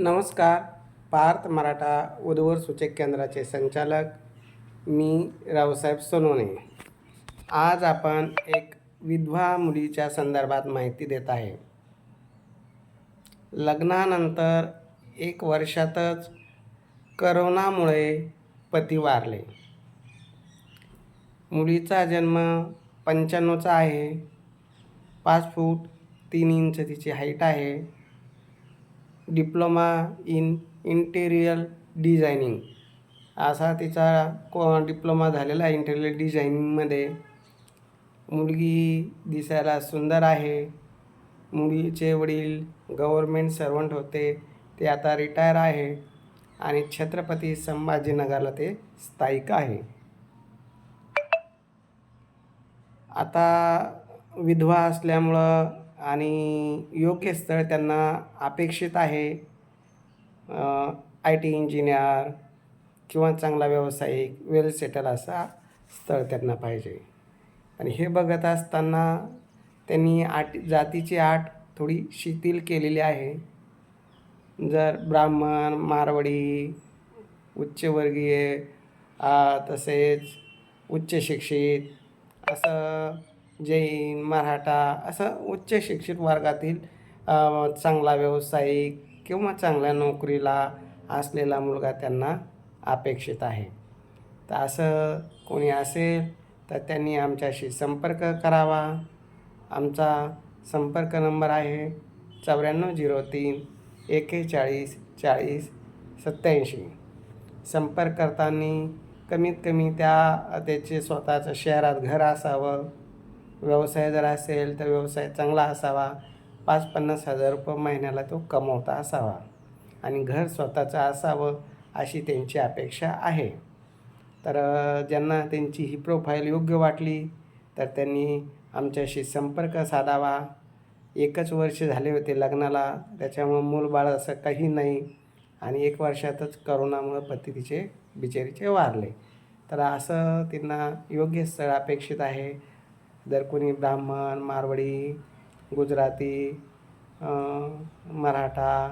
नमस्कार पार्थ मराठा उदवर सूचक केंद्राचे संचालक मी रावसाहेब सोनोने. आज आपण एक विधवा मुलीच्या संदर्भात माहिती देत आहे. लग्नानंतर एक वर्षातच करोनामुळे पती वारले. मुलीचा जन्म पंच्याण्णवचा आहे. पाच फूट तीन इंच तिची हाईट आहे. Diploma in interior designing. असा तिचा को डिप्लोमा झालेला आहे इंटेरियल डिझायनिंगमध्ये. मुलगी दिसायला सुंदर आहे. मुलीचे वडील गव्हर्मेंट सर्वंट होते. ते आता रिटायर आहे आणि छत्रपती संभाजीनगरला ते स्थायिक आहे. आता विधवा असल्यामुळं आणि योग्य स्थळ त्यांना अपेक्षित आहे. आय टी इंजिनियर किंवा चांगला व्यावसायिक वेल सेटल असा स्थळ त्यांना पाहिजे. आणि हे बघत असताना त्यांनी आट जातीची आट थोडी शिथिल केलेली आहे. जर ब्राह्मण मारवाडी उच्चवर्गीय तसेच उच्च शिक्षित असं जैन मराठा असं उच्च शिक्षित वर्गातील चांगला व्यावसायिक किंवा चांगल्या नोकरीला असलेला मुलगा त्यांना अपेक्षित आहे. तर असं कोणी असेल तर त्यांनी आमच्याशी संपर्क करावा. आमचा संपर्क नंबर आहे चौऱ्याण्णव झिरो तीन एकेचाळीस चाळीस सत्याऐंशी संपर्क करताना कमीत कमी त्या त्याचे स्वतःचं शहरात घर असावं. व्यवसाय जर असेल तर व्यवसाय चांगला असावा. पाच पन्नास हजार रुपये महिन्याला तो कमवता असावा. आणि घर स्वतःचं असावं अशी त्यांची अपेक्षा आहे. तर ज्यांना त्यांची ही प्रोफाईल योग्य वाटली तर त्यांनी आमच्याशी संपर्क साधावा. एकच वर्ष झाले होते लग्नाला त्याच्यामुळं मूलबाळ असं काही नाही. आणि एक वर्षातच करोनामुळं पती तिचे बिचारीचे वारले. तर असं त्यांना योग्य स्थळ अपेक्षित आहे. जर कोणी ब्राह्मण मारवाडी गुजराती मराठा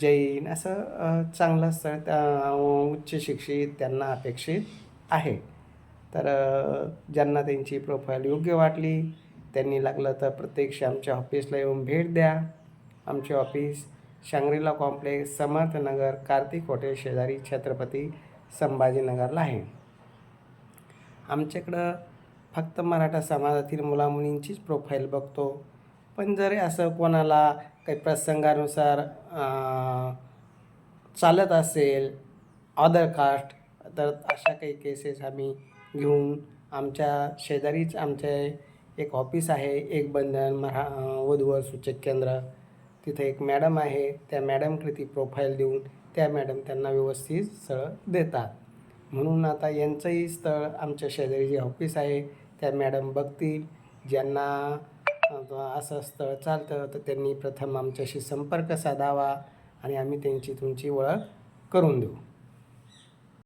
जैन असं चांगलं स्थळ त्या उच्च शिक्षित त्यांना अपेक्षित आहे. तर ज्यांना त्यांची प्रोफाईल योग्य वाटली त्यांनी लागलं तर प्रत्यक्ष आमच्या ऑफिसला येऊन भेट द्या. आमचे office Shangrila complex Samarthnagar Kartik hotel शेजारी छत्रपती संभाजीनगरला आहे. आमच्याकडं फक्त मराठा समाजातील मुलामुलींचीच प्रोफाईल बघतो. पण जर असं कोणाला काही प्रसंगानुसार चालत असेल अदर कास्ट तर अशा काही केसेस आम्ही घेऊन आमच्या शेजारीच आमचे एक ऑफिस आहे एक बंधन मरा वधूवर सूचक केंद्र. तिथे एक मॅडम आहे त्या मॅडमकडे ती प्रोफाईल देऊन त्या मॅडम त्यांना व्यवस्थित स्थळ देतात. म्हणून आता यांचंही स्थळ आमच्या शेजारी जे ऑफिस आहे त्या मॅडम बघतील ज्यांना असं स्थळ चालतं तर त्यांनी प्रथम आमच्याशी संपर्क साधावा आणि आम्ही त्यांची तुमची ओळख करून देऊ.